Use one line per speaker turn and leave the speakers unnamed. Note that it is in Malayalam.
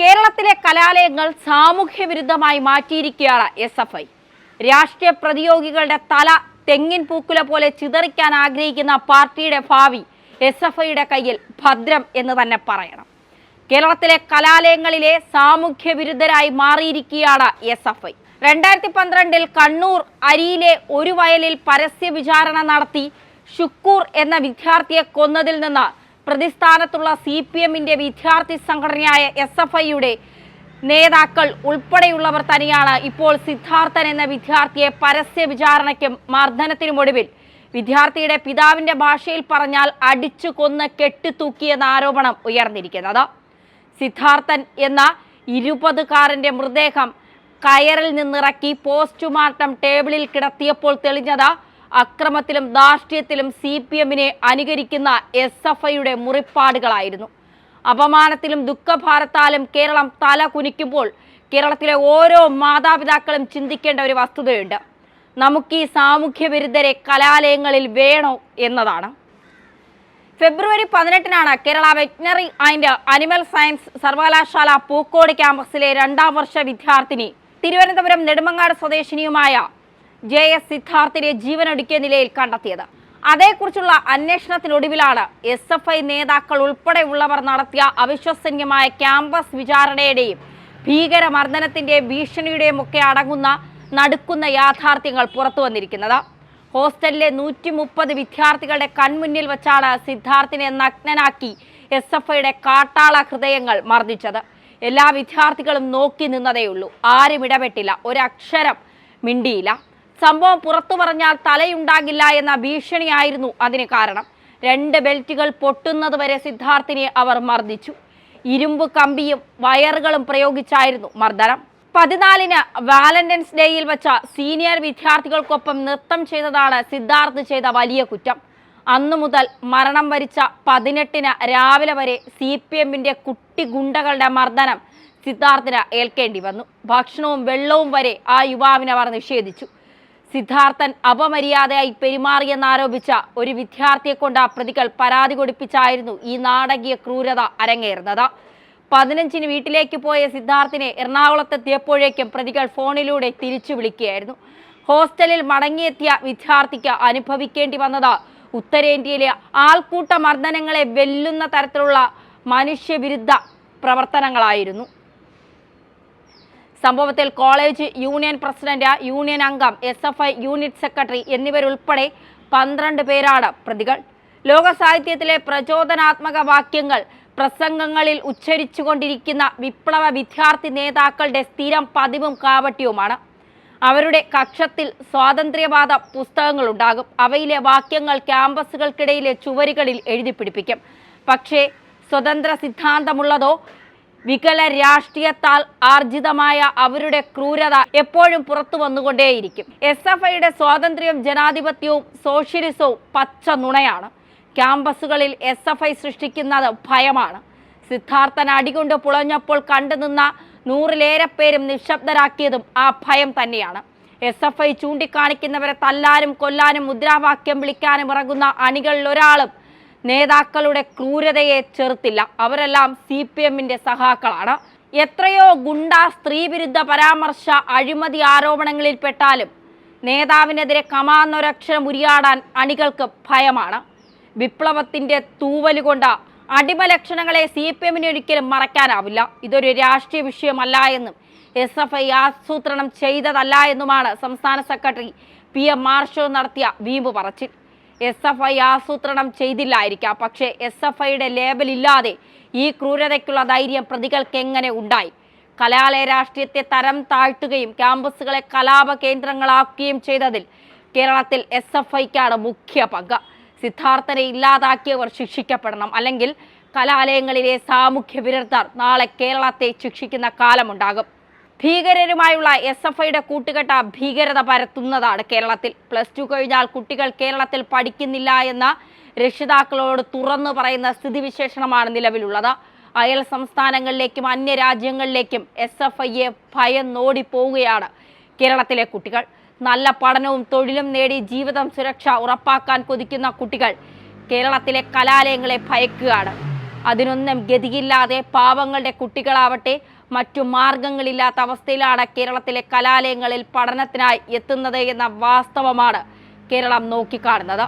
കേരളത്തിലെ കലാലയങ്ങൾ സാമൂഹ്യ വിരുദ്ധമായി മാറ്റിയിരിക്കുകയാണ് എസ് എഫ് ഐ. രാഷ്ട്രീയ പ്രതിയോഗികളുടെ തല തെങ്ങിൻ പൂക്കുല പോലെ ചിതറിക്കാൻ ആഗ്രഹിക്കുന്ന പാർട്ടിയുടെ ഭാവി എസ് എഫ് ഐയുടെ കയ്യിൽ ഭദ്രം എന്ന് തന്നെ പറയണം. കേരളത്തിലെ കലാലയങ്ങളിലെ സാമൂഹ്യ വിരുദ്ധരായി മാറിയിരിക്കുകയാണ് എസ് എഫ് ഐ. രണ്ടായിരത്തി പന്ത്രണ്ടിൽ കണ്ണൂർ അരിയിലെ ഒരു വയലിൽ പരസ്യ വിചാരണ നടത്തി ഷുക്കൂർ എന്ന വിദ്യാർത്ഥിയെ കൊന്നതിൽ നിന്ന് പ്രതിസ്ഥാനത്തുള്ള സി പി എമ്മിന്റെ വിദ്യാർത്ഥി സംഘടനയായ എസ് എഫ് ഐയുടെ നേതാക്കൾ ഉൾപ്പെടെയുള്ളവർ തന്നെയാണ് ഇപ്പോൾ സിദ്ധാർത്ഥൻ എന്ന വിദ്യാർത്ഥിയെ പരസ്യ വിചാരണയ്ക്കും മർദ്ദനത്തിനുമൊടുവിൽ വിദ്യാർത്ഥിയുടെ പിതാവിന്റെ ഭാഷയിൽ പറഞ്ഞാൽ അടിച്ചു കൊന്ന് കെട്ടിത്തൂക്കിയെന്ന ആരോപണം ഉയർന്നിരിക്കുന്നത്. സിദ്ധാർത്ഥൻ എന്ന ഇരുപതുകാരന്റെ മൃതദേഹം കയറിൽ നിന്നിറക്കി പോസ്റ്റ്മോർട്ടം ടേബിളിൽ കിടത്തിയപ്പോൾ തെളിഞ്ഞത് അക്രമത്തിലും ധാർഷ്ട്യത്തിലും സി പി എമ്മിനെ അനുകരിക്കുന്ന എസ് എഫ് ഐയുടെ മുറിപ്പാടുകളായിരുന്നു. അപമാനത്തിലും ദുഃഖഭാരത്താലും കേരളം തല കുനിക്കുമ്പോൾ കേരളത്തിലെ ഓരോ മാതാപിതാക്കളും ചിന്തിക്കേണ്ട ഒരു വസ്തുതയുണ്ട്. നമുക്ക് ഈ സാമൂഹ്യ വിരുദ്ധരെ കലാലയങ്ങളിൽ വേണോ എന്നതാണ്. ഫെബ്രുവരി പതിനെട്ടിനാണ് Kerala veterinary and animal science സർവകലാശാല പൂക്കോട് ക്യാമ്പസിലെ രണ്ടാം വർഷ വിദ്യാർത്ഥിനി തിരുവനന്തപുരം നെടുമങ്ങാട് സ്വദേശിനിയുമായ ജെ എസ് സിദ്ധാർത്ഥിനെ ജീവനൊടുക്കിയ നിലയിൽ കണ്ടെത്തിയത്. അതേക്കുറിച്ചുള്ള അന്വേഷണത്തിനൊടുവിലാണ് എസ് എഫ് ഐ നേതാക്കൾ ഉൾപ്പെടെയുള്ളവർ നടത്തിയ അവിശ്വസനീയമായ ക്യാമ്പസ് വിചാരണയുടെയും ഭീകരമർദ്ദനത്തിന്റെയും ഭീഷണിയുടെയും ഒക്കെ അടങ്ങുന്ന നടുക്കുന്ന യാഥാർത്ഥ്യങ്ങൾ പുറത്തു വന്നിരിക്കുന്നത്. ഹോസ്റ്റലിലെ നൂറ്റി മുപ്പത് വിദ്യാർത്ഥികളുടെ കൺമുന്നിൽ വെച്ചാണ് സിദ്ധാർത്ഥിനെ നഗ്നനാക്കി എസ് എഫ് ഐയുടെ കാട്ടാള ഹൃദയങ്ങൾ മർദ്ദിച്ചത്. എല്ലാ വിദ്യാർത്ഥികളും നോക്കി നിന്നതേയുള്ളൂ. ആരും ഇടപെട്ടില്ല. ഒരക്ഷരം മിണ്ടിയില്ല. സംഭവം പുറത്തു പറഞ്ഞാൽ തലയുണ്ടാകില്ല എന്ന ഭീഷണിയായിരുന്നു അതിന് കാരണം. രണ്ട് ബെൽറ്റുകൾ പൊട്ടുന്നത് വരെ സിദ്ധാർത്ഥിനെ അവർ മർദ്ദിച്ചു. ഇരുമ്പ് കമ്പിയും വയറുകളും പ്രയോഗിച്ചായിരുന്നു മർദ്ദനം. പതിനാലിന് വാലന്റൈൻസ് ഡേയിൽ വച്ച സീനിയർ വിദ്യാർത്ഥികൾക്കൊപ്പം നൃത്തം ചെയ്തതാണ് സിദ്ധാർത്ഥ് ചെയ്ത വലിയ കുറ്റം. അന്നു മുതൽ മരണം വരിച്ച പതിനെട്ടിന് രാവിലെ വരെ സി പി എമ്മിന്റെ കുട്ടി ഗുണ്ടകളുടെ മർദ്ദനം സിദ്ധാർത്ഥിന് ഏൽക്കേണ്ടി വന്നു. ഭക്ഷണവും വെള്ളവും വരെ ആ യുവാവിനെ അവർ നിഷേധിച്ചു. സിദ്ധാർത്ഥൻ അപമര്യാദയായി പെരുമാറിയെന്നാരോപിച്ച ഒരു വിദ്യാർത്ഥിയെ കൊണ്ട് പ്രതികൾ പരാതി കൊടുപ്പിച്ചായിരുന്നു ഈ നാടകീയ ക്രൂരത അരങ്ങേറുന്നത്. പതിനഞ്ചിന് വീട്ടിലേക്ക് പോയ സിദ്ധാർത്ഥിനെ എറണാകുളത്തെത്തിയപ്പോഴേക്കും പ്രതികൾ ഫോണിലൂടെ തിരിച്ചു വിളിക്കുകയായിരുന്നു. ഹോസ്റ്റലിൽ മടങ്ങിയെത്തിയ വിദ്യാർത്ഥിക്ക് അനുഭവിക്കേണ്ടി വന്നത് ഉത്തരേന്ത്യയിലെ ആൾക്കൂട്ട മർദ്ദനങ്ങളെ വെല്ലുന്ന തരത്തിലുള്ള മനുഷ്യവിരുദ്ധ പ്രവർത്തനങ്ങളായിരുന്നു. സംഭവത്തിൽ കോളേജ് യൂണിയൻ പ്രസിഡന്റ് യൂണിയൻ അംഗം S F I unit secretary എന്നിവരുൾപ്പെടെ പന്ത്രണ്ട് പേരാണ് പ്രതികൾ. ലോക സാഹിത്യത്തിലെ പ്രചോദനാത്മക വാക്യങ്ങൾ പ്രസംഗങ്ങളിൽ ഉച്ചരിച്ചുകൊണ്ടിരിക്കുന്ന വിപ്ലവ വിദ്യാർത്ഥി നേതാക്കളുടെ സ്ഥിരം പതിവും കാവട്യവുമാണ് അവരുടെ കക്ഷത്തിൽ സ്വാതന്ത്ര്യവാദ പുസ്തകങ്ങളുണ്ടാകും. അവയിലെ വാക്യങ്ങൾ ക്യാമ്പസുകൾക്കിടയിലെ ചുവരുകളിൽ എഴുതി പിടിപ്പിക്കും. പക്ഷേ സ്വതന്ത്ര സിദ്ധാന്തമുള്ളതോ വികല രാഷ്ട്രീയത്താൽ ആർജിതമായ അവരുടെ ക്രൂരത എപ്പോഴും പുറത്തു വന്നുകൊണ്ടേയിരിക്കും. എസ് എഫ് ഐയുടെ സ്വാതന്ത്ര്യവും ജനാധിപത്യവും സോഷ്യലിസവും പച്ച നുണയാണ്. ക്യാമ്പസുകളിൽ എസ് എഫ് ഐ സൃഷ്ടിക്കുന്നത് ഭയമാണ്. സിദ്ധാർത്ഥൻ അടികൊണ്ട് പുളഞ്ഞപ്പോൾ കണ്ടുനിന്ന നൂറിലേറെ പേരും നിശബ്ദരാക്കിയതും ആ ഭയം തന്നെയാണ്. എസ് എഫ് ഐ ചൂണ്ടിക്കാണിക്കുന്നവരെ തല്ലാനും കൊല്ലാനും മുദ്രാവാക്യം വിളിക്കാനും ഇറങ്ങുന്ന അണികളിൽ ഒരാളും നേതാക്കളുടെ ക്രൂരതയെ ചെറുത്തില്ല. അവരെല്ലാം സി പി എമ്മിന്റെ സഹാക്കളാണ് എത്രയോ ഗുണ്ട സ്ത്രീവിരുദ്ധ പരാമർശ അഴിമതി ആരോപണങ്ങളിൽ പെട്ടാലും നേതാവിനെതിരെ കമാന്നൊരക്ഷരം ഉരിയാടാൻ അണികൾക്ക് ഭയമാണ്. വിപ്ലവത്തിന്റെ തൂവലുകൊണ്ട് അടിമലക്ഷണങ്ങളെ സി പി എമ്മിന് ഒരിക്കലും മറയ്ക്കാനാവില്ല ഇതൊരു രാഷ്ട്രീയ വിഷയമല്ല എന്നും എസ് എഫ് ഐ ആസൂത്രണം ചെയ്തതല്ല എന്നുമാണ് സംസ്ഥാന സെക്രട്ടറി പി എം മാർഷോ നടത്തിയ വീമ്പ് പറച്ചിൽ. എസ് എഫ് ഐ ആസൂത്രണം ചെയ്തില്ലായിരിക്കാം. പക്ഷേ എസ് എഫ് ഐയുടെ ലേബൽ ഇല്ലാതെ ഈ ക്രൂരതയ്ക്കുള്ള ധൈര്യം പ്രതികൾക്ക് എങ്ങനെ ഉണ്ടായി? കലാലയ രാഷ്ട്രീയത്തെ തരം താഴ്ത്തുകയും ക്യാമ്പസുകളെ കലാപ കേന്ദ്രങ്ങളാക്കുകയും ചെയ്തതിൽ കേരളത്തിൽ എസ് എഫ് ഐക്കാണ് മുഖ്യ പങ്ക്. സിദ്ധാർത്ഥനെ ഇല്ലാതാക്കിയവർ ശിക്ഷിക്കപ്പെടണം. അല്ലെങ്കിൽ കലാലയങ്ങളിലെ സാമൂഹ്യ വിരുദ്ധർ നാളെ കേരളത്തെ ശിക്ഷിക്കുന്ന കാലമുണ്ടാകും. ഭീകരരുമായുള്ള എസ് എഫ് ഐയുടെ കൂട്ടുകെട്ട ഭീകരത പരത്തുന്നതാണ് കേരളത്തിൽ. പ്ലസ് ടു കഴിഞ്ഞാൽ കുട്ടികൾ കേരളത്തിൽ പഠിക്കുന്നില്ല എന്ന രക്ഷിതാക്കളോട് തുറന്നു പറയുന്ന സ്ഥിതിവിശേഷണമാണ് നിലവിലുള്ളത്. അയൽ സംസ്ഥാനങ്ങളിലേക്കും അന്യ രാജ്യങ്ങളിലേക്കും എസ് എഫ് ഐയെ ഭയന്നോടി പോവുകയാണ് കേരളത്തിലെ കുട്ടികൾ. നല്ല പഠനവും തൊഴിലും നേടി ജീവിതം സുരക്ഷ ഉറപ്പാക്കാൻ കൊതിക്കുന്ന കുട്ടികൾ കേരളത്തിലെ കലാലയങ്ങളെ ഭയക്കുകയാണ്. അതിനൊന്നും ഗതിയില്ലാതെ പാവങ്ങളുടെ കുട്ടികളാവട്ടെ മറ്റു മാർഗങ്ങളില്ലാത്ത അവസ്ഥയിലാണ് കേരളത്തിലെ കലാലയങ്ങളിൽ പഠനത്തിനായി എത്തുന്നത് എന്ന വാസ്തവമാണ് കേരളം നോക്കിക്കാണുന്നത്.